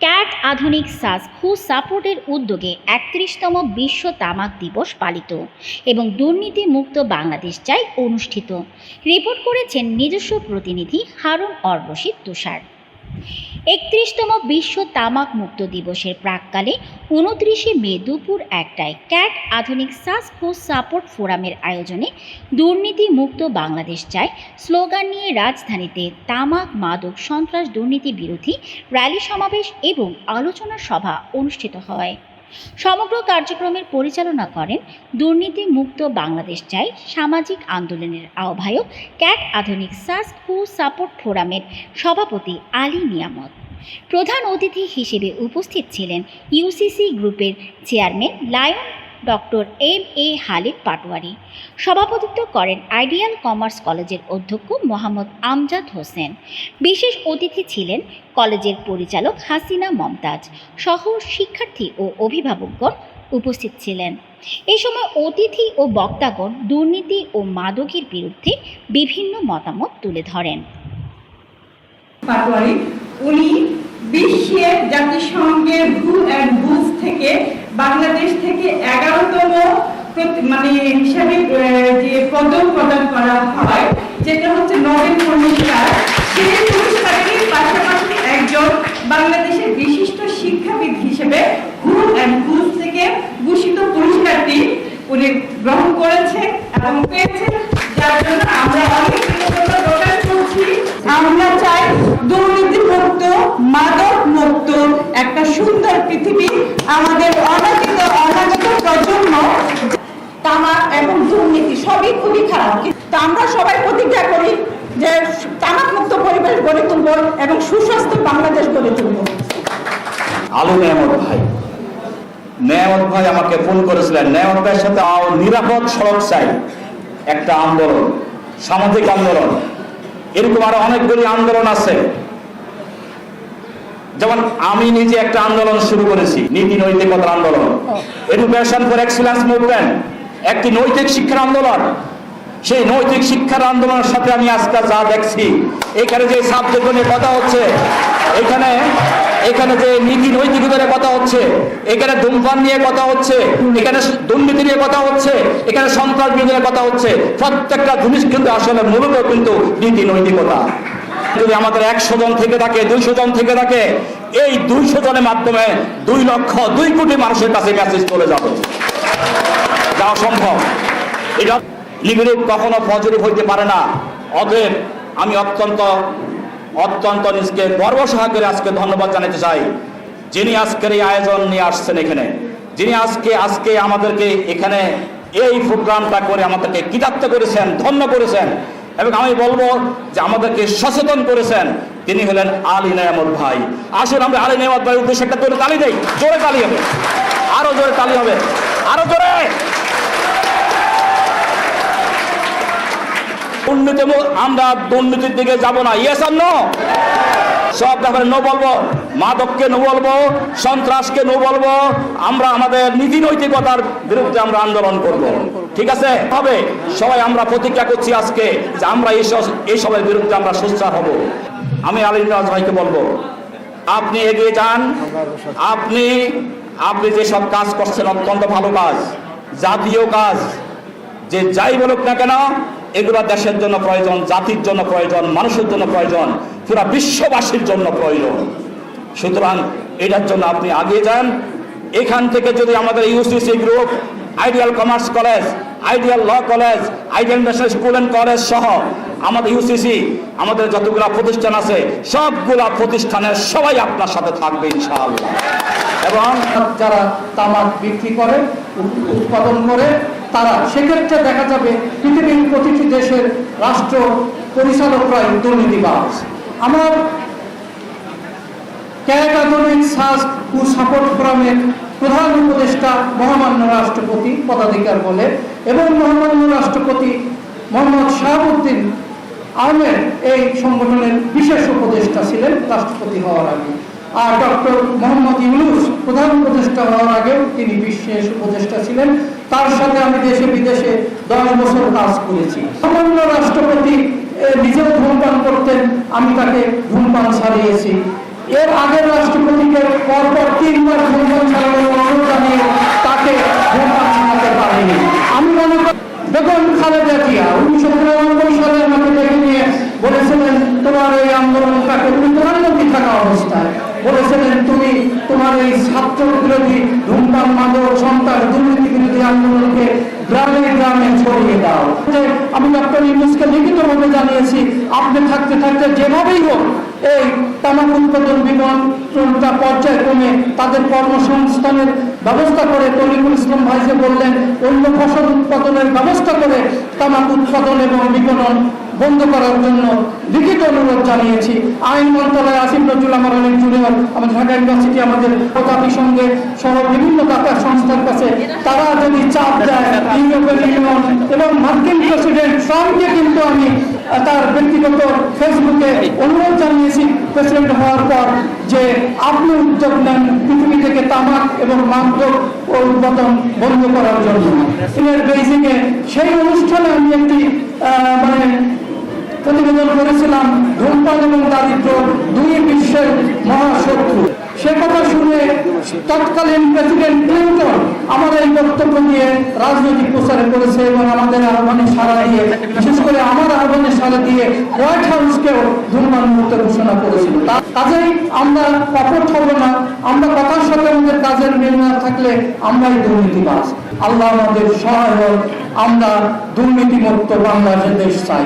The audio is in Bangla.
ক্যাট আধুনিক সাস হু সাপোর্টের উদ্যোগে একত্রিশতম বিশ্ব তামাক দিবস পালিত এবং দুর্নীতি মুক্ত বাংলাদেশ চাই অনুষ্ঠিত। রিপোর্ট করেছেন নিজস্ব প্রতিনিধি হারুন অর্বশিত তুষার। একত্রিশতম বিশ্ব তামাক মুক্ত দিবসের প্রাককালে উনত্রিশে মে দুপুর একটায় ক্যাট আধুনিক সাস হু সাপোর্ট ফোরামের আয়োজনে দুর্নীতি মুক্ত বাংলাদেশ চায়। স্লোগান নিয়ে রাজধানীতে তামাক মাদক সন্ত্রাস দুর্নীতি বিরোধী র্যালি সমাবেশ এবং আলোচনা সভা অনুষ্ঠিত হয়। সমগ্র কার্যক্রমের পরিচালনা করেন দুর্নীতি মুক্ত বাংলাদেশ চাই সামাজিক আন্দোলনের আহ্বায়ক ক্যাট আধুনিক সাস কু সাপোর্ট ফোরামের সভাপতি আলী নিয়ামত। প্রধান অতিথি হিসেবে উপস্থিত ছিলেন ইউসিসি গ্রুপের chairman lion doctor M A Halid Patwari. সভাপতিত্ব করেন আইডিয়াল কমার্স কলেজের অধ্যক্ষ মোহাম্মদ আমজাদ হোসেন। বিশেষ অতিথি ছিলেন কলেজের পরিচালক হাসিনা মমতাজ। সহ শিক্ষার্থী ও অভিভাবকগণ উপস্থিত ছিলেন। এই সময় অতিথি ও বক্তাগণ দুর্নীতি ও মাদকের বিরুদ্ধে বিভিন্ন মতামত তুলে ধরেন। উনি বিশ্বের জাতিসংঘের ভু অ্যান্ড বুথ থেকে বাংলাদেশ থেকে এগারোতম মানে হিসাবে যে পদক প্রদান করা হয়, যেটা হচ্ছে নোবেল পুরস্কার। সেই পুরস্কারের পাশাপাশি একজন বাংলাদেশের বিশিষ্ট শিক্ষাবিদ হিসেবে হু অ্যান্ড বুথ থেকে ভূষিত পুরস্কারটি উনি গ্রহণ করেছে এবং পেয়েছেন। যার জন্য আমরা অনেক আমরা চাই দুর্নীতি মুক্ত মাদক মুক্ত একটা সুন্দর পৃথিবী আমাদের অনাগত অনাগত প্রজন্ম তামাক এবং দুর্নীতি সবই খুবই খারাপ। তো আমরা সবাই প্রতিজ্ঞা করি যে তামাক মুক্ত পরিবেশ গড়ে তুলব এবং সুস্বাস্থ্য বাংলাদেশ গড়ে তুলব। আলু নেয়ামত ভাই। নেয়ামত ভাই আমাকে ফোন করেছিলেন। নেয়ামত ভাইয়ের সাথে আও নিরাপদ সড়ক চাই। একটা আন্দোলন সামাজিক আন্দোলন। এরকম আরও অনেকগুলি আন্দোলন আছে। যেমন আমি নিজে একটা আন্দোলন শুরু করেছি নীতি নৈতিকতার আন্দোলন এডুকেশন ফর এক্সিলেন্স মুভমেন্ট একটি নৈতিক শিক্ষার আন্দোলন। সেই নৈতিক শিক্ষার আন্দোলনের সাথে আমি আজকে যা দেখছি, এখানে যে সাবজেক্ট নিয়ে কথা হচ্ছে, এখানে এখানে যে নীতি নৈতিকতার কথা হচ্ছে, এখানে ধূমপান নিয়ে কথা হচ্ছে, এখানে দুর্নীতি নিয়ে কথা হচ্ছে, এখানে সন্ত্রাস বিরোধী কথা হচ্ছে, প্রত্যেকটা জিনিস কিন্তু আসলে মূলত কিন্তু নীতি নৈতিকতা। যদি আমাদের একশো জন থেকে থাকে, দুইশো জন থেকে থাকে, এই দুইশো জনের মাধ্যমে দুই লক্ষ, দুই কোটি মানুষের কাছে মেসেজ চলে যাবে। যাওয়া সম্ভব এটা নিগরিব কখনো পজিটিভ হইতে পারে না। অতএব আমি অত্যন্ত অত্যন্ত নিজকে গর্বসহা করে আজকে ধন্যবাদ জানাতে চাই। যিনি আজকের এই আয়োজন নিয়ে আসছেন এখানে, যিনি আজকে আজকে আমাদেরকে এখানে এই প্রোগ্রামটা করে আমাদেরকে কৃতার্থ করেছেন, ধন্য করেছেন এবং আমি বলব যে আমাদেরকে সচেতন করেছেন, তিনি হলেন আলী নেয়ামত ভাই। আসুন আমরা আলী নেয়ামত ভাই উদ্দেশ্যে একটা জোরে তালি দেই। জোরে তালি হবে। আরও জোরে তালি হবে। আরও জোরে! দুর্নীতি আমরা দুর্নীতির দিকে যাব না। ইয়েস আর নো সব ব্যাপারে নো বলব। মাদককে নো বলব, সন্ত্রাসকে নো বলব। আমরা আমাদের নীতি নৈতিকতার বিরুদ্ধে আমরা আন্দোলন করব। ঠিক আছে? হবে সবাই আমরা প্রতিজ্ঞা করছি আজকে যে আমরা এইসব এইসবের বিরুদ্ধে আমরা সোচ্চার হব। আমি আলী রাজ ভাইকে বলব, আপনি এগিয়ে যান। আপনি আপনি যে সব কাজ করছেন অত্যন্ত ভালো কাজ, জাতীয় কাজ, যে যাই বলুক না কেন এগুলো দেশের জন্য প্রয়োজন, জাতির জন্য প্রয়োজন, মানুষের জন্য প্রয়োজন, পুরা বিশ্ববাসীর জন্য প্রয়োজন। সুতরাং এটার জন্য আপনি আগিয়ে যান। এখান থেকে যদি আমাদের UCC group ideal commerce college ideal law college ideal national school and college সহ আমাদের ইউসিসি আমাদের যতগুলা প্রতিষ্ঠান আছে, সবগুলা প্রতিষ্ঠানের সবাই আপনার সাথে থাকবে ইনশাআল্লাহ। এবং যারা তামাক বিক্রি করে, উৎপাদন করে তারা। সেক্ষেত্রে দেখা যাবে পৃথিবীর প্রতিটি দেশের রাষ্ট্র পরিচালকরাই দুর্নীতিবাজ। আমার ক্যাটাগরিক সাস ও সাপোর্ট ফোরামের প্রধান উপদেষ্টা মহামান্য রাষ্ট্রপতি পদাধিকার বলে এবং মহামান্য রাষ্ট্রপতি মোহাম্মদ শাহাবুদ্দিন আহমেদ এই সংগঠনের বিশেষ উপদেষ্টা ছিলেন, রাষ্ট্রপতি হওয়ার আগে। আর ডক্টর মোহাম্মদ ইউনুস প্রধান উপদেষ্টা হওয়ার আগেও তিনি বিশেষ উপদেষ্টা ছিলেন। তার সাথে আমি দেশে বিদেশে দশ বছর কাজ করেছি। সামান্য রাষ্ট্রপতি নিজেও ধূমপান করতেন, আমি তাকে ধূমপান ছাড়িয়েছি। এর আগের রাষ্ট্রপতিকে পরপর তিনবার ধূমপান ছাড়ানোর অনুরোধ জানিয়ে তাকে ধূমপান ছাড়াতে পারেনি। আমি মনে করি, দেখুন খালেদা জিয়া, উনিশশো তিরানব্বই সালে আমাকে ডেকে নিয়ে বলেছিলেন, তোমার এই আন্দোলনটাকে তুমি প্রধানমন্ত্রী থাকা অবস্থায়? বলেছিলেন, তুমি তোমার এই ছাত্র বিরোধী ধূমপান মাদক সন্ত্রাস দুর্নীতি বিরোধী আন্দোলনকে গ্রামে গ্রামে ছড়িয়ে দাও যে আমি ডক্টর লিখিতভাবে জানিয়েছি, আপনি থাকতে থাকতে যেভাবেই হোক, এই তামাক উৎপাদন বিমানটা পর্যায়ক্রমে তাদের কর্মসংস্থানের ব্যবস্থা করে তরিকুল ইসলাম ভাই যে বললেন, অন্য ফসল উৎপাদনের ব্যবস্থা করে তামাক উৎপাদন এবং বিপণন বন্ধ করার জন্য লিখিত অনুরোধ জানিয়েছি। আইন মন্ত্রণালয়, আসিফ নজরুল, আমার অনেক জুনিয়র আমাদের ঢাকা ইউনিভার্সিটি আমাদের প্রতাপী সঙ্গে সহ বিভিন্ন দাতা সংস্থার কাছে। তারা যদি চাপ দেয় ইউরোপিয়ান ইউনিয়ন এবং মার্কিন প্রেসিডেন্ট ট্রাম্পকে কিন্তু আমি তার ব্যক্তিগত ফেসবুকে অনুরোধ জানিয়েছি প্রেসিডেন্ট হওয়ার পর যে আপনি উদ্যোগ নেন পৃথিবী থেকে তামাক এবং মাদক উৎপাদন বন্ধ করার জন্য। চীনের বেইজিংয়ে সেই অনুষ্ঠানে আমি একটি মানে প্রতিবেদন করেছিলাম ধূমপান এবং দারিদ্র দুই বিশ্বের মহাশত্রু। সে কথা শুনে তৎকালীন প্রেসিডেন্ট ক্লিন্টন আমাদের এই বক্তব্য দিয়ে রাজনৈতিক প্রচারে করেছে এবং আমাদের আহ্বানে সাড়া দিয়ে, বিশেষ করে আমার আহ্বানে সাড়া দিয়ে হোয়াইট হাউসকেও ধূমপান মুক্ত ঘোষণা করেছিল। কাজেই আমরা কপট হব না, আমরা কথার সাথে আমাদের কাজের মিল না থাকলে আমরাই দুর্নীতিবাজ। আল্লাহ আমাদের সহায় আমরা দুর্নীতিমুক্ত বাংলাদেশ চাই।